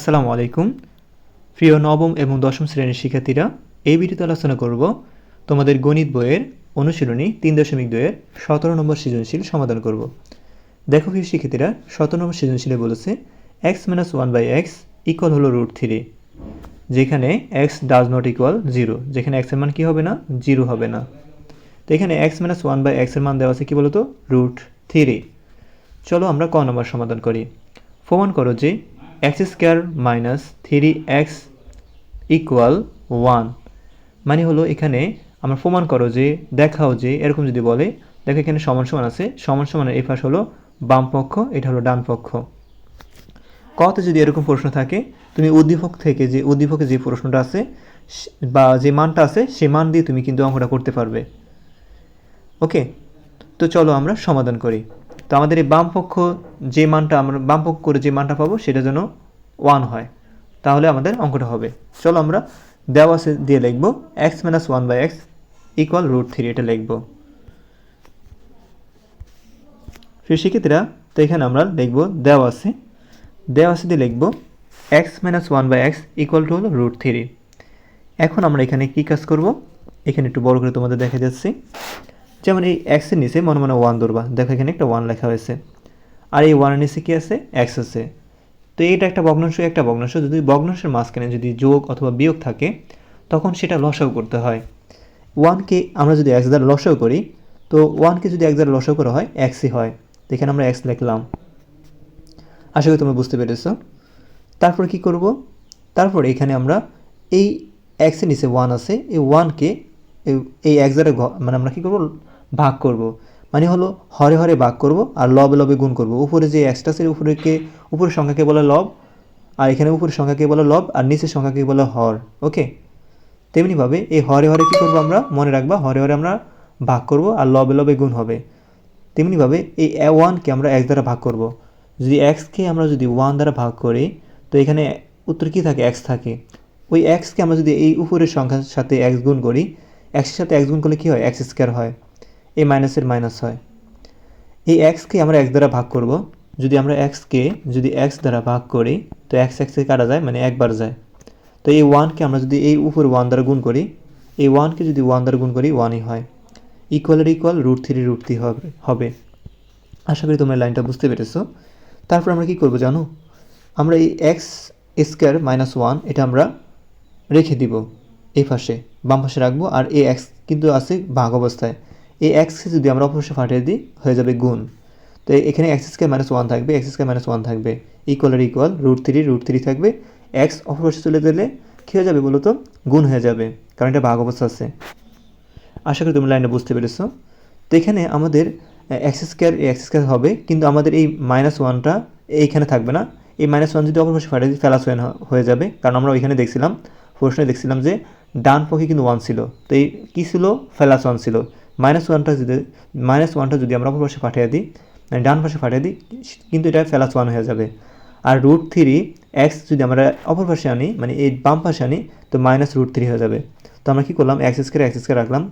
আসসালামু আলাইকুম। প্রিয় নবম এবং দশম শ্রেণির শিক্ষার্থীরা, এই ভিডিওতে আলোচনা করব তোমাদের গণিত বইয়ের অনুশীলনী তিন দশমিক দুয়ের সতেরো নম্বর সৃজনশীল সমাধান করব। দেখো প্রিয় শিক্ষার্থীরা, সতেরো নম্বর সৃজনশীলে বলেছে x minus one by x equal হলো রুট থ্রি যেখানে x does not equal zero যেখানে এক্সের মান কী হবে না? জিরো হবে না। তো এখানে এক্স মাইনাস ওয়ান বাই এক্সের মান দেওয়া আছে কী বলতো? রুট থ্রি চলো আমরা ক নম্বর সমাধান করি। প্রমাণ করো যে x square minus three x equal one মানে হলো এখানে আমরা প্রমাণ করো যে, দেখাও যে, এরকম যদি বলে, দেখো এখানে সমান সমান আছে, সমান সমানের এই পাশ হলো বাম পক্ষ, এটা হলো ডান পক্ষ। কতে যদি এরকম প্রশ্ন থাকে, তুমি উদ্দীপক থেকে যে, উদ্দীপকে যে প্রশ্নটা আছে বা যে মানটা আছে, সে মান দিয়ে তুমি কিন্তু অঙ্কটা করতে পারবে। ওকে? তো চলো আমরা সমাধান করি। তো আমাদের এই বামপক্ষ যে মানটা আমরা, বাম পক্ষ করে যে মানটা পাবো সেটা যেন ওয়ান হয়। তাহলে আমাদের অঙ্কটা হবে। চলো আমরা দেওয়া দিয়ে লিখব x minus one by x equal root three এটা লিখব। শিক্ষার্থীরা তো এখানে আমরা লিখব দেওয়া আছে দেওয়া দিয়ে লিখব x minus one by x equal two হলো রুট থ্রি এখন আমরা এখানে কী কাজ করব? এখানে একটু বড় করে তোমাদের দেখা যাচ্ছে। যেমন এই এক্সের নিচে মনে মনে ওয়ান ধরবা। দেখো এখানে একটা ওয়ান লেখা হয়েছে। আর এই ওয়ানের নিচে কী আছে? এক্স আছে। তো এইটা একটা ভগ্নাংশ একটা ভগ্নাংশ। যদি ভগ্নাংশের মাঝখানে যদি যোগ অথবা বিয়োগ থাকে, তখন সেটা লসাও করতে হয়। ওয়ানকে আমরা যদি এক্স দ্বারা লসাও করি, তো ওয়ানকে যদি এক দ্বারা লসাও করা হয় এক্সই হয়। তো এখানে আমরা এক্স লিখলাম। আশা করি তোমরা বুঝতে পেরেছ। তারপর কি করব? তারপর এখানে আমরা এই এক্সের নিচে ওয়ান আছে। এই ওয়ানকে এই এক দ্বারা মানে আমরা কি করব? ভাগ করব। মানে হলো হরে হরে ভাগ করব আর লবে লবে গুণ করব। উপরে যে এক্সটা আছে উপরেকে উপরের সংখ্যাকে বলে লব আর এখানে উপরের সংখ্যাকে বলে লব আর নিচের সংখ্যাকে বলে হর। ওকে? তেমনিভাবে এই হরে হরে কী করব আমরা? মনে রাখবা হরে হরে আমরা ভাগ করব আর লবে লবে গুণ হবে। তেমনিভাবে এই ওয়ানকে আমরা এক্স দ্বারা ভাগ করব। যদি এক্সকে আমরা যদি ওয়ান দ্বারা ভাগ করি, তো এখানে উত্তর কী থাকে? এক্স থাকে। ওই এক্সকে আমরা যদি এই উপরের সংখ্যার সাথে এক্স গুণ করি এক্সের সাথে এক্স গুণ করলে কী হয়? এক্স স্কোয়ার হয়। এই মাইনাসের মাইনাস হয়। এই এক্সকে আমরা এক্স দ্বারা ভাগ করব। যদি আমরা এক্সকে যদি এক্স দ্বারা ভাগ করি, তো এক্স এক্সে কাটা যায় মানে একবার যায়। তো এই ওয়ানকে আমরা যদি এই উপর ওয়ান দ্বারা গুণ করি, এই ওয়ানকে যদি ওয়ান দ্বারা গুণ করি, ওয়ানই হয়। ইকুয়ালের equal root three root three হবে আশা করি তোমরা লাইনটা বুঝতে পেরেছ। তারপর আমরা কি করব জানো? আমরা এই এক্স স্কোয়ার মাইনাস ওয়ান, এটা আমরা রেখে দিব। এই পাশে, বাম পাশে রাখব আর এ এক্স কিন্তু আছে ভাগ অবস্থায়। এই এক্সকে যদি আমরা অপর পাশে ফাটিয়ে দিই, হয়ে যাবে গুণ। তো এখানে এক্স স্কোয়ার মাইনাস ওয়ান থাকবে এক্স স্কোয়ার মাইনাস ওয়ান থাকবে। ইকুয়ালের equal root three root three থাকবে। এক্স অপর চলে গেলে কী হয়ে যাবে বলতো? গুণ হয়ে যাবে, কারণ এটা ভাগ অবস্থা আছে। আশা করি তুমি লাইনটা বুঝতে পেরেছ। তো এখানে আমাদের এক্স স্কোয়ার এক্স স্কোয়ার হবে, কিন্তু আমাদের এই মাইনাস ওয়ানটা এইখানে থাকবে না। এই মাইনাস ওয়ান যদি অপর পাশে ফাটিয়ে দিই ওয়ান হয়ে যাবে। কারণ আমরা ওইখানে দেখছিলাম, প্রশ্নে দেখছিলাম যে ডান পক্ষে কিন্তু ওয়ান ছিল। তো এই কী ছিল? ফেলাস ওয়ান ছিল। মাইনাস ওয়ানটা যদি মাইনাস ওয়ানটা যদি আমরা অপর পাশে পাঠিয়ে দিই মানে ডান পাশে পাঠিয়ে দিই, কিন্তু এটা ফেলাস ওয়ান হয়ে যাবে। আর রুট থ্রি এক্স যদি আমরা অপর পাশে আনি মানে এই বাম পাশে আনি, তো মাইনাস রুট থ্রি হয়ে যাবে। তো আমরা কী করলাম? এক্স স্কোয়ার এক্স স্কোয়ার রাখলাম।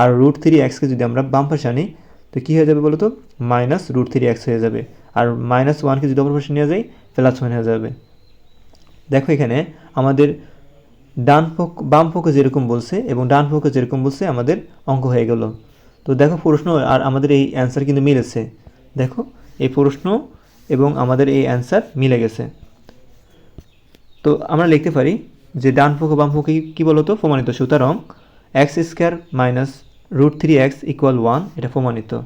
আর রুট থ্রি এক্সকে যদি আমরা বাম পাশে আনি, তো কী হয়ে যাবে বলো তো মাইনাস রুট থ্রি এক্স হয়ে যাবে। আর মাইনাস ওয়ানকে যদি অপর পাশে নিয়ে যাই প্লাস ওয়ান হয়ে যাবে। দেখো এখানে আমাদের ডান পক্ষ বাম পক্ষ যেরকম বলছে এবং ডান পক্ষ যেরকম বলছে আমাদের অঙ্ক হয়ে গেল। তো দেখো প্রশ্ন আর আমাদের এই অ্যান্সার কিন্তু মিলেছে। দেখো, এই প্রশ্ন এবং আমাদের এই অ্যান্সার মিলে গেছে। তো আমরা লিখতে পারি যে ডান পক্ষ বাম পক্ষ কি- কি বলতো? প্রমাণিত। সুতরাং x square minus root three x equal one এটা প্রমাণিত।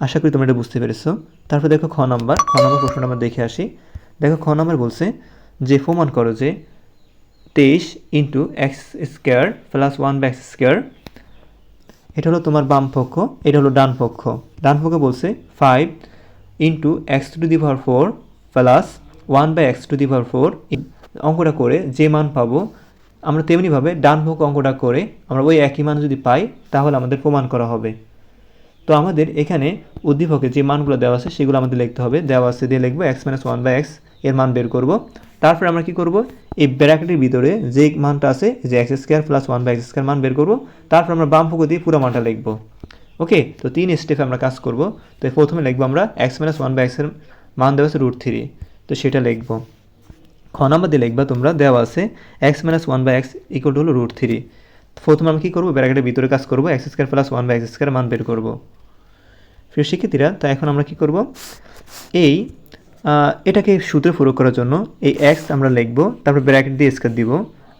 আশা করি তোমরা এটা বুঝতে পেরেছ। তারপর দেখো খ নাম্বার খ নাম্বার প্রশ্নটা আমরা দেখে আসি। দেখো খ নাম্বার বলছে যে প্রমাণ করো যে তেইশ into x square plus one by x square এটা হলো তোমার বাম পক্ষ, এটা হলো ডান পক্ষ। ডান পক্ষ বলছে five into x to the power four plus one by x to the power four অঙ্কটা করে যে মান পাবো, আমরা তেমনিভাবে ডান পক্ষ অঙ্কটা করে আমরা ওই একই মান যদি পাই, তাহলে আমাদের প্রমাণ করা হবে। তো আমাদের এখানে উদ্দীপকে যে মানগুলো দেওয়া আছে, সেগুলো আমাদের লিখতে হবে। দেওয়া আছে দিয়ে লিখব এক্স মাইনাস ওয়ান বাই এক্সের মান বের করব। তারপরে আমরা কি করব? এই ব্র্যাকেটের ভিতরে যে মানটা আছে, যে x square plus one by x square মান বের করব। তারপর আমরা বাম পক্ষ দিয়ে পুরো মানটা লিখব। ওকে? তো তিন স্টেপে আমরা কাজ করব। তো প্রথমে লিখব আমরা এক্স মাইনাস ওয়ান বাই এক্সের মান দেওয়া আছে রুট থ্রি তো সেটা লিখব। খ নাম্বার দিয়ে লিখবা তোমরা, দেওয়া আছে x minus one by x equal two হলো রুট থ্রি প্রথমে আমরা কী করব? ব্র্যাকেটের ভিতরে কাজ করব x square plus one by x square মান বের করব। প্রিয় শিক্ষার্থীরা, তো এখন আমরা কি করব? এই এটাকে সূত্রে প্রয়োগ করার জন্য এই এক্স আমরা লিখব, তারপর ব্র্যাকেট দিয়ে স্কোয়ার দিব,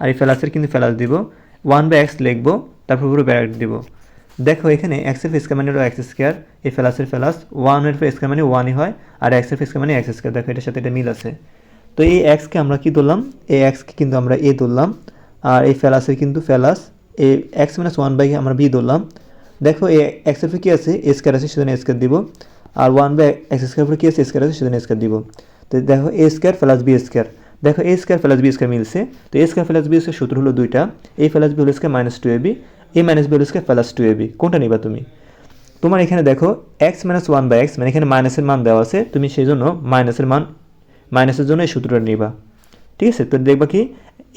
আর এই ফেলাসের কিন্তু ফেলাস দিব। ওয়ান বাই এক্স লিখব, তারপর পুরো ব্র্যাকেট দিব। দেখো এখানে এক্সের স্কোয়ার মানে হলো এক্স স্কোয়ার এই ফেলাসের ফেলাস ওয়ানের স্কোয়ার মানে ওয়ানই হয়, আর এক্সের স্কোয়ার মানে এক্স স্কোয়ার দেখো এটার সাথে এটা মিল আছে। তো এই এক্সকে আমরা কি ধরলাম? এই এক্সকে কিন্তু আমরা এ ধরলাম, আর এই ফেলাসের কিন্তু ফেলাস এই এক্স মাইনাস ওয়ান বাই আমরা বি ধরলাম। দেখো এই এক্সের কী আছে? এ স্কোয়ার আছে, সেজন্য এ স্কোয়ার দিব। আর ওয়ান বাই এক্স স্কোয়ার উপরে কী আছে? স্কোয়ার আছে, সেজন্য স্কোয়ার দিব। তো দেখো A square plus B square দেখো A square plus B square মিলছে। তো A square plus B square সূত্র হলো দুইটা। এ প্লাস বি হলো square minus two A B A minus B হলো square plus two A B কোনটা নিবা তুমি? তোমার এখানে দেখো x minus one by x মানে এখানে মাইনাসের মান দেওয়া আছে। তুমি সেই জন্য মাইনাসের মান মাইনাসের জন্য এই সূত্রটা নিবা। ঠিক আছে? তো দেখবা কি?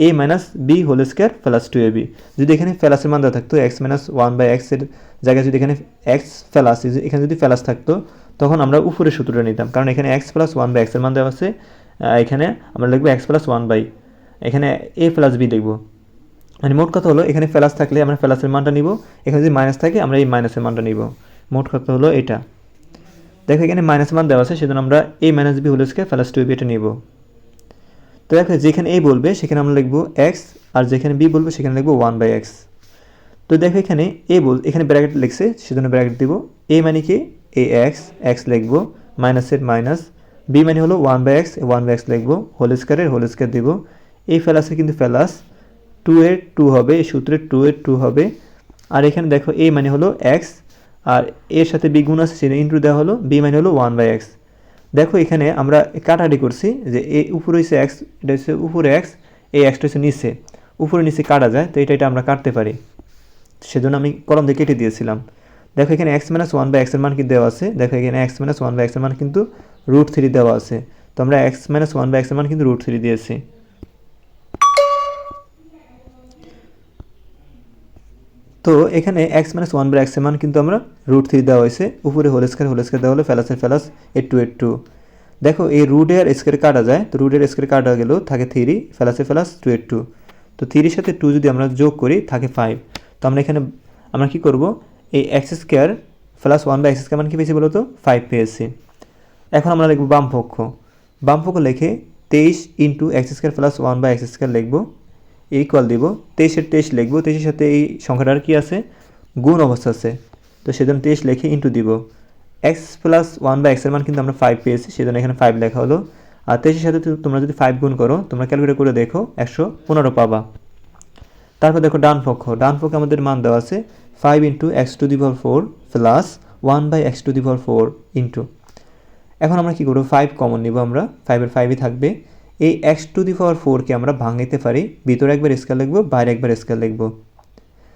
A minus B whole square plus two A B যদি এখানে ফেলাসের মান দেওয়া থাকতো এক্স মাইনাস ওয়ান বাই এক্সের জায়গায় যদি এখানে এক্স ফেলাস এখানে যদি ফেলাস থাকতো তখন আমরা উপরে সূত্রটা নিতাম। কারণ এখানে এক্স প্লাস ওয়ান বাই এক্সের মান দেওয়া আছে এখানে আমরা লিখব এক্স প্লাস ওয়ান বাই এখানে এ প্লাস বি লিখব মানে মোট কথা হলো, এখানে ফেলাস থাকলে আমরা ফেলাসের মানটা নিব, এখানে যদি মাইনাস থাকে, আমরা এই মাইনাসের মানটা নিব। মোট কথা হলো এটা। দেখো এখানে মাইনাস মান দেওয়া আছে, সেজন্য আমরা A minus B whole square plus two B এটা নিব। তো দেখো, যেখানে এ বলবে, সেখানে আমরা লিখব এক্স আর যেখানে বি বলবে, সেখানে লিখব ওয়ান বাই এক্স তো দেখো এখানে এ বল, এখানে ব্র্যাকেট লিখছে, সেজন্য ব্র্যাকেট দিব। এ মানে কি? এ এক্স এক্স লিখব মাইনাসের মাইনাস বি মানে হলো one by x one by x লিখব হোল স্কোয়ারের হোল স্কোয়ার দিব। এই ফেলাসে কিন্তু ফেলাস টু এর টু হবে, এই সূত্রে টু এর টু হবে। আর এখানে দেখো এ মানে হলো এক্স আর এর সাথে বি গুণ আছে, সেটা ইন্টু দেওয়া হলো বি মানে হলো ওয়ান বাই এক্স দেখো এখানে আমরা কাটাকাটি করছি যে এ উপরে হচ্ছে এক্স এটা হচ্ছে উপরে এক্স এই এক্সটা হচ্ছে নিচে। উপরে নিচে কাটা যায়, তো এটা এটা আমরা কাটতে পারি। সেজন্য আমি কলম দিয়ে কেটে দিয়েছিলাম। দেখো এখানে এক্স মাইনাস ওয়ান বাই এক্সের মান কি দেওয়া আছে? দেখো এখানে এক্স মাইনাস ওয়ান বাই এক্সের মান কিন্তু রুট থ্রি দেওয়া আছে। তো আমরা এক্স মাইনাস ওয়ান বাই এক্সের মান কিন্তু রুট থ্রি দিয়েছি। তো এখানে এক্স মাইনাস ওয়ান বাই এক্সের মান কিন্তু আমরা রুট থ্রি দেওয়া হয়েছে। উপরে হোল স্কোয়ার হোল স্কোয়ার দেওয়া হলো ফেলাসের ফেলাস এইট টু এইট টু দেখো এই রুটে আর স্কোয়ার কাটা যায়, তো রুটের স্কোয়ার কাটা গেলেও থাকে থ্রি ফেলাসের ফেলাস টু এইট টু তো থ্রির সাথে টু যদি আমরা যোগ করি, থাকে ফাইভ তো আমরা এখানে, আমরা কি করব? এই x square plus one by x square মান কি পেয়েছি বলো তো ফাইভ পেয়েছি। এখন আমরা লিখব বাম পক্ষ। বাম পক্ষ লিখে তেইশ into x square plus one by x square লিখব। ইকুয়াল দিব। তেইশের তেইশ লিখব। তেইশের সাথে এই সংখ্যাটার কি আছে? গুণ অবস্থা আছে। তো সেজন্য তেইশ লিখে ইন্টু দিব। এক্স প্লাস ওয়ান বাই এক্সের মান কিন্তু আমরা ফাইভ পেয়েছি, সেজন্য এখানে ফাইভ লেখা হলো। আর তেইশের সাথে তোমরা যদি ফাইভ গুণ করো, তোমরা ক্যালকুলেট করে দেখো, একশো পনেরো পাবা। তারপর দেখো ডান পক্ষ। ডান পক্ষে আমাদের মান দেওয়া আছে five into x to the power four plus one by x to the power four into এখন আমরা কী করব? ফাইভ কমন নিব আমরা। ফাইভের ফাইভই থাকবে। এই এক্স টু দি পাওয়ার ফোরকে আমরা ভাঙাইতে পারি। ভিতরে একবার স্কেল লিখব, বাইরে একবার স্কেল লিখব।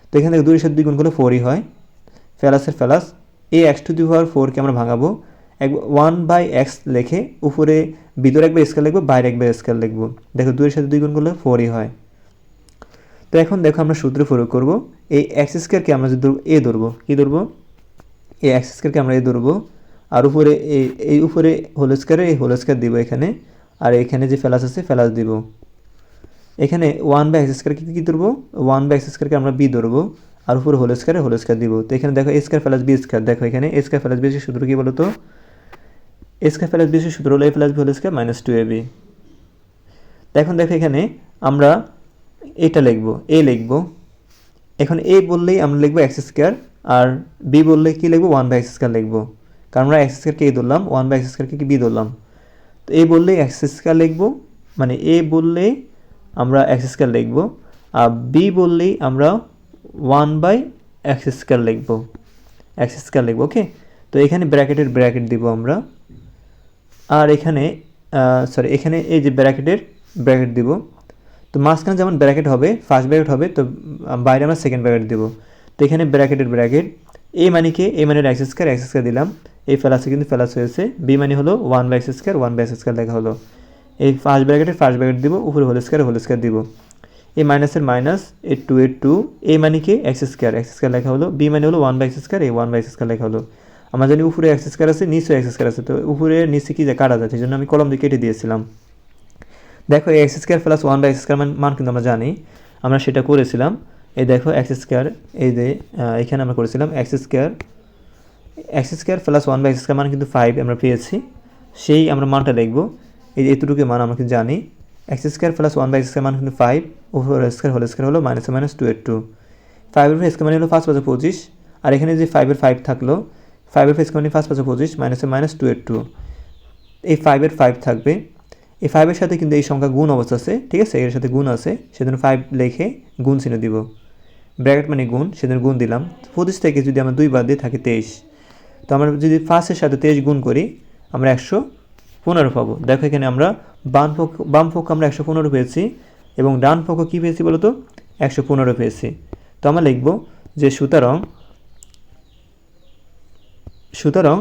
তো এখান দুই সাথে দুই গুণ করলে ফোরই হয়। ফেলাসের ফেলাস। এই এক্স টু দি পাওয়ার ফোরকে আমরা ভাঙাবো। এক ওয়ান বাই এক্স লিখে উপরে ভিতরে একবার স্কেল লিখব, বাইরে একবার স্কেল লিখব। দেখো দুইয়ের সাথে দুই গুণ করলে ফোরই হয়। তো এখন দেখো আমরা সূত্র প্রয়োগ করব। এই এক্স স্কোয়ারকে আমরা যদি এ ধরবো। কী ধরবো? এই এক্স স্কোয়ারকে আমরা এ ধরবো। আর উপরে এই এই উপরে হোল স্কোয়ারে এই হোল স্কোয়ার দিব এখানে। আর এখানে যে ফেলাস আছে ফেলাস দিব। এখানে ওয়ান বাই এক্স স্কোয়ারকে কী ধরবো? ওয়ান বাই এক্স স্কোয়ারকে আমরা বি ধরবো। আর উপরে হোল স্কোয়ারে হোল স্কোয়ার দিব। তো এখানে দেখো স্কোয়ার প্লাস বি স্কোয়ার দেখো এখানে স্কোয়ার প্লাস বি সূত্র কী বলো তো স্কোয়ার প্লাস বি সূত্র হলো A plus B whole square minus two A B এখন দেখো এখানে আমরা এটা লিখব, এ লিখব। এখন এ বললেই আমরা লিখব এক্স স্কোয়ার, আর বি বললে কি লিখব? ওয়ান বাই এক্স স্কোয়ার লিখব। কারণ আমরা এক্স স্কোয়ারকে এ ধরলাম, ওয়ান বাই এক্স স্কোয়ারকে কি বি ধরলাম? তো এ বললেই এক্স স্কোয়ার লিখব মানে এ বললেই আমরা এক্স স্কোয়ার লিখব, আর বি বললেই আমরা ওয়ান বাই এক্স স্কোয়ার লিখব। এক্স স্কোয়ার লিখব, ওকে? তো এখানে ব্র্যাকেটের ব্র্যাকেট দিব আমরা। আর এখানে সরি এখানে এই যে ব্র্যাকেটের ব্র্যাকেট দিব। তো মাঝখানে যেমন ব্র্যাকেট হবে ফার্স্ট ব্র্যাকেট হবে, তো বাইরে আমরা সেকেন্ড ব্র্যাকেট দেবো। তো এখানে ব্র্যাকেটের ব্র্যাকেট এ মানিকে এ মানের এক্স স্কোয়ার এক্স স্কোয়ার দিলাম। এই ফেলাসে কিন্তু ফেলাস হয়েছে। বি মানে হলো one by x square one by x square লেখা হলো। এই ফার্স্ট ব্র্যাকেটের ফার্স্ট ব্র্যাকেট দিব, উপরে হোল স্কোয়ার হোল স্কোয়ার দিব। এ মাইনাসের minus A two A two A মানে কে? এক্স স্কোয়ার এক্স স্কোয়ার লেখা হলো। বি মানে হলো one by x square A one by x square লেখা হলো। আমার জানি উপরে এক্স স্কোয়ার আছে, নিচে এক্স স্কোয়ার আছে। তো উপরে, নিচে কি যে কাটা যাচ্ছে সেই জন্য আমি কলম দিয়ে কেটে দিয়েছিলাম। দেখো x square plus one by x square মান কিন্তু আমরা জানি। আমরা সেটা করেছিলাম। এই দেখো এক্স স্কোয়ার এই যে এখানে আমরা করেছিলাম x square x square plus one by x square মান কিন্তু ফাইভ আমরা পেয়েছি। সেই আমরা মানটা লিখব এই এতটুকু মান আমরা কিন্তু জানি। X square plus one by x square মান কিন্তু five over square whole square হলো মাইনাস মাইনাস টু এর টু ফাইভের ফেস মানে হলো ফার্স্ট পাঁচে পঁচিশ। আর এখানে যে ফাইভের ফাইভ থাকল ফাইভের ফেস মানে ফার্স্ট পাঁচে পঁচিশ মাইনাসে মাইনাস টু এর টু এই ফাইভের ফাইভ থাকবে। এই ফাইভের সাথে কিন্তু এই সংখ্যা গুণ অবস্থা আছে, ঠিক আছে? এর সাথে গুণ আছে, সেজন্য ফাইভ লেখে গুণ চিহ্ন দিব। ব্র্যাকেট মানে গুণ, সেজন্য গুণ দিলাম। পঁচিশ থেকে যদি আমরা দুই বাদ দিয়ে থাকে তেইশ। তো আমরা যদি ফার্স্টের সাথে তেইশ গুণ করি, আমরা একশো পনেরো পাবো। দেখো এখানে আমরা বাম পক্ষ বাম পক্ষ আমরা একশো পনেরো পেয়েছি এবং ডান পক্ষ কী পেয়েছি বলতো? একশো পনেরো পেয়েছি। তো আমরা লিখব যে সুতরাং সুতরাং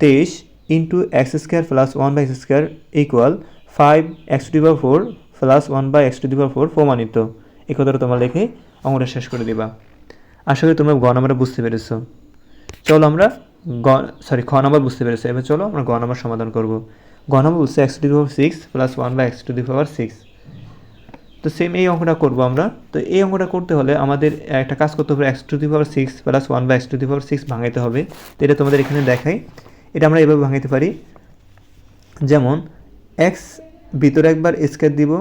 তেইশ into x square plus one by x square equal five x two দিবার four plus one by x two দিবার ফোর প্রমাণিত। এই কথাটা তোমরা লিখে অঙ্কটা শেষ করে দিবা। আশা করি তোমরা গ নাম্বারটা বুঝতে পেরেছ। চলো আমরা গ সরি খ নাম্বার বুঝতে পেরেছ। এবার চলো আমরা গ নাম্বার সমাধান করব। গ নাম্বার বলছে x to the power six plus one by x to the power six তো সেম এই অঙ্কটা করব আমরা। তো এই অঙ্কটা করতে হলে আমাদের একটা কাজ করতে হবে x to the power six plus one by x to the power six ভাঙাইতে হবে। তো এটা তোমাদের এখানে দেখাই। এটা আমরা এভাবে ভাঙাইতে পারি। যেমন এক্স ভিতরে একবার স্কোয়ার দিব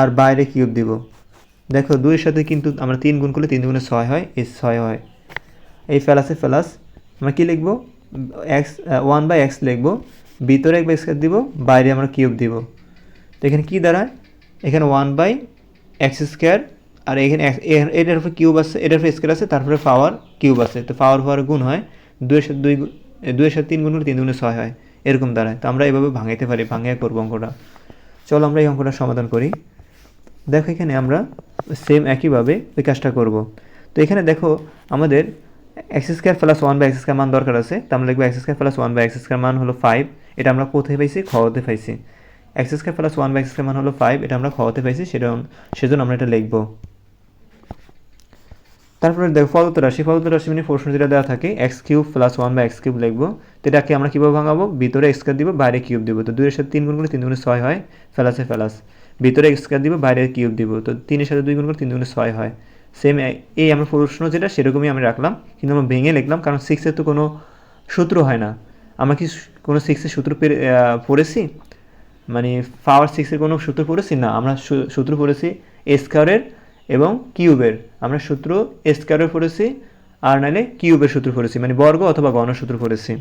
আর বাইরে কিউব দিব। দেখো দুইয়ের সাথে কিন্তু আমরা তিন গুণ করলে তিন গুণে ছয় হয়, এই ছয় হয়। এই ফেলাসে ফেলাস আমরা কী লিখব? এক্স ওয়ান বাই এক্স লিখব। ভিতরে একবার স্কোয়ার দিব, বাইরে আমরা কিউব দিব। তো এখানে কী দাঁড়ায়? এখানে ওয়ান বাই এক্স স্কোয়ার আর এখানে এটার উপরে কিউব আছে, এটার উপরে স্কোয়ার আছে, তারপরে পাওয়ার কিউব আছে। তো পাওয়ার পাওয়ার গুণ হয়। দুইয়ের সাথে দুই দুইয়ের সাথে তিন গুণ করলে তিন গুণে ছয় হয়। এরকম দাঁড়ায়। তো আমরা এভাবে ভাঙাইতে পারি ভাঙিয়ে করব অঙ্কটা। চলো আমরা এই অঙ্কটা সমাধান করি। দেখো এখানে আমরা সেম একইভাবে ওই কাজটা করব। তো এখানে দেখো আমাদের x square plus one by x square মান দরকার আছে। তো আমরা লিখব x square plus one by x square মান হলো ফাইভ এটা আমরা কোথায় পাইছি? খাওয়াতে পাইছি। X square plus one by x square মান হলো ফাইভ এটা আমরা খাওয়াতে পাইছি, সেটা সেজন্য আমরা এটা লিখব। তারপরে দেখো ফলত রাশি ফলত রাশি মানে প্রশ্ন যেটা দেওয়া থাকে এক্স কিউব প্লাস ওয়ান বা এক্স কিউব লিখব। এটাকে আমরা কীভাবে ভাঙাবো? ভিতরে এক্স স্কোয়ার দিব, বাইরে কিউব দিব। তো দুইয়ের সাথে তিন গুণ করে তিন গুণে ছয় হয় ফেলাসে ফেলাস ভিতরে এক্স স্কোয়ার দিব, বাইরে কিউব দিব। তো তিনের সাথে দুই গুণ করে তিন গুণে ছয় হয়। সেম এই আমরা প্রশ্ন যেটা, সেরকমই আমি রাখলাম। কিন্তু আমরা ভেঙে লিখলাম, কারণ সিক্সের তো কোনো সূত্র হয় না। আমরা কি কোনো সিক্সের সূত্র পড়েছি? মানে পাওয়ার সিক্সের কোনো সূত্র পড়েছি? না, আমরা সূত্র পড়েছি স্কোয়ারের এবং কিউবের আমরা সূত্র স্কোয়ারের পড়েছি, আর নাহলে কিউবের সূত্র পড়েছি মানে বর্গ অথবা গণ সূত্র পড়েছি।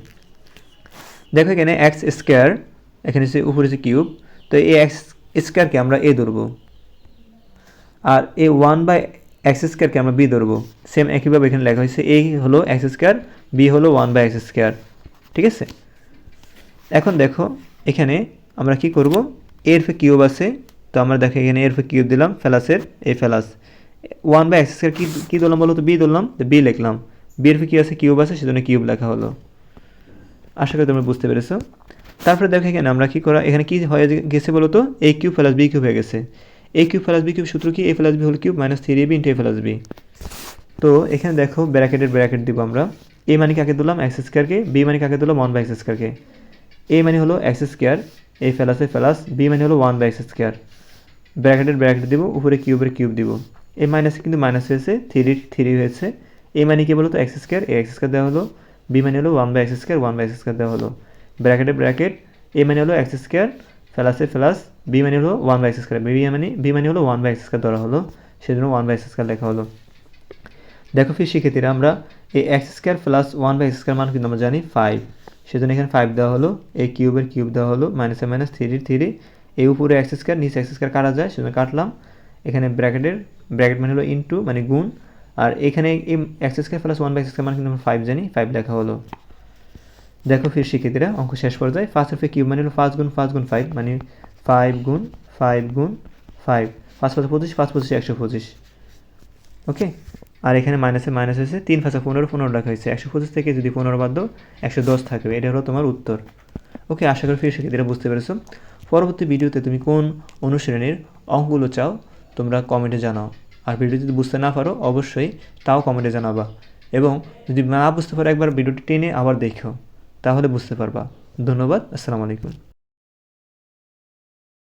দেখো এখানে এক্স স্কোয়ার এখানে সে উপরে যে কিউব তো এই এক্স স্কোয়ারকে আমরা এ ধরবো। আর এ ওয়ান বাই এক্স স্কোয়ারকে আমরা বি ধরবো। সেম একইভাবে এখানে লেখা হয়েছে এ হলো এক্স স্কোয়ার বি হলো ওয়ান বাই এক্স স্কোয়ার ঠিক আছে? এখন দেখো, এখানে আমরা কি করব? এর ফে কিউব আছে, তো আমরা দেখো এখানে এর ফে কিউব দিলাম ফেলাসের এই plus one by x square কি, কী ধরলাম বলো তো? বি ধরলাম তো বি লিখলাম। বি এর ফে কি আছে কিউব আছে, সেজন্য কিউব লেখা হলো। আশা করি তোমরা বুঝতে পেরেছ। তারপরে দেখো এখানে আমরা কি করা, এখানে কি হয়ে গেছে বলো তো? A cube plus B cube হয়ে গেছে। A cube plus B cube সূত্র কি? এ প্লাস বি হল cube minus three A B into A plus B তো এখানে দেখো ব্র্যাকেটের ব্র্যাকেট দিব আমরা। এ মানে কাকে দিলাম? এক্স স্কোয়ারকে বি মানে কাকে দিলাম? ওয়ান বাই এক্স স্কোয়ারকে এ মানে হলো এক্স স্কোয়ার এ প্লাসে প্লাস বি মানে হলো ওয়ান বাই এক্স স্কোয়ার ব্র্যাকেটের ব্র্যাকেট দিব, উপরে কিউবের কিউব দিব। এ মাইনাসে কিন্তু মাইনাস হয়েছে থ্রি থ্রি হয়েছে। এ মানে কি বলো তো x square A x square দেওয়া হলো। বি মানে হলো one by x square one by x square দেওয়া হলো। ব্র্যাকেটে ব্র্যাকেট এ মানে হলো এক্স স্কোয়ার প্লাসে প্লাস বি মানে হলো one by x square B মানে বি মানে হলো ওয়ান বাই এক্স স্কোয়ার ধরা হলো। সেজন্য ওয়ান বাই এক্স স্কোয়ার লেখা হলো। দেখো ফির শিক্ষার্থীরা, আমরা এই x square plus one by x square মান কিন্তু আমরা জানি ফাইভ সেজন্য এখানে ফাইভ দেওয়া হলো। এই কিউবের কিউব দেওয়া হলো। মাইনাসে মাইনাস থ্রি থ্রি এই উপরে এক্স স্কোয়ার নিচে এক্স স্কোয়ার কাটা যায়, সেজন্য কাটলাম। এখানে ব্র্যাকেটের, ব্র্যাকেট মানে হলো ইনটু মানে গুণ, আর এখানে এই x square plus one by x square মান কিন্তু আমরা ফাইভ জানি ফাইভ লেখা হলো। দেখো ফির শিক্ষার্থীরা, অঙ্ক শেষ পর্যায়ে ফার্স্ট অফ এ কিউব মানে হলো ফার্স্ট গুণ ফার্স্ট গুণ ফাইভ মানে ফাইভ গুণ ফাইভ গুণ ফাইভ পাঁচ পাঁচ পঁচিশ পাঁচ পঁচিশ একশো পঁচিশ। ওকে আর এখানে মাইনাসে মাইনাস হয়েছে তিন পাঁচা পনেরো পনেরো রাখা হয়েছে। একশো পঁচিশ থেকে যদি পনেরো বাদ দাও, একশো দশ থাকবে। এটা হলো তোমার উত্তর। ওকে আশা করি ফির শিক্ষার্থীরা বুঝতে পেরেছ। পরবর্তী ভিডিওতে তুমি কোন অনুশ্রেণীর অঙ্কগুলো চাও তোমরা কমেন্টে জানাও। আর ভিডিও যদি বুঝতে না পারো, অবশ্যই তাও কমেন্টে জানাবা। এবং যদি না বুঝতে পারো, একবার ভিডিওটি টেনে আবার দেখো তাহলে বুঝতে পারবা। ধন্যবাদ, আসসালামু আলাইকুম।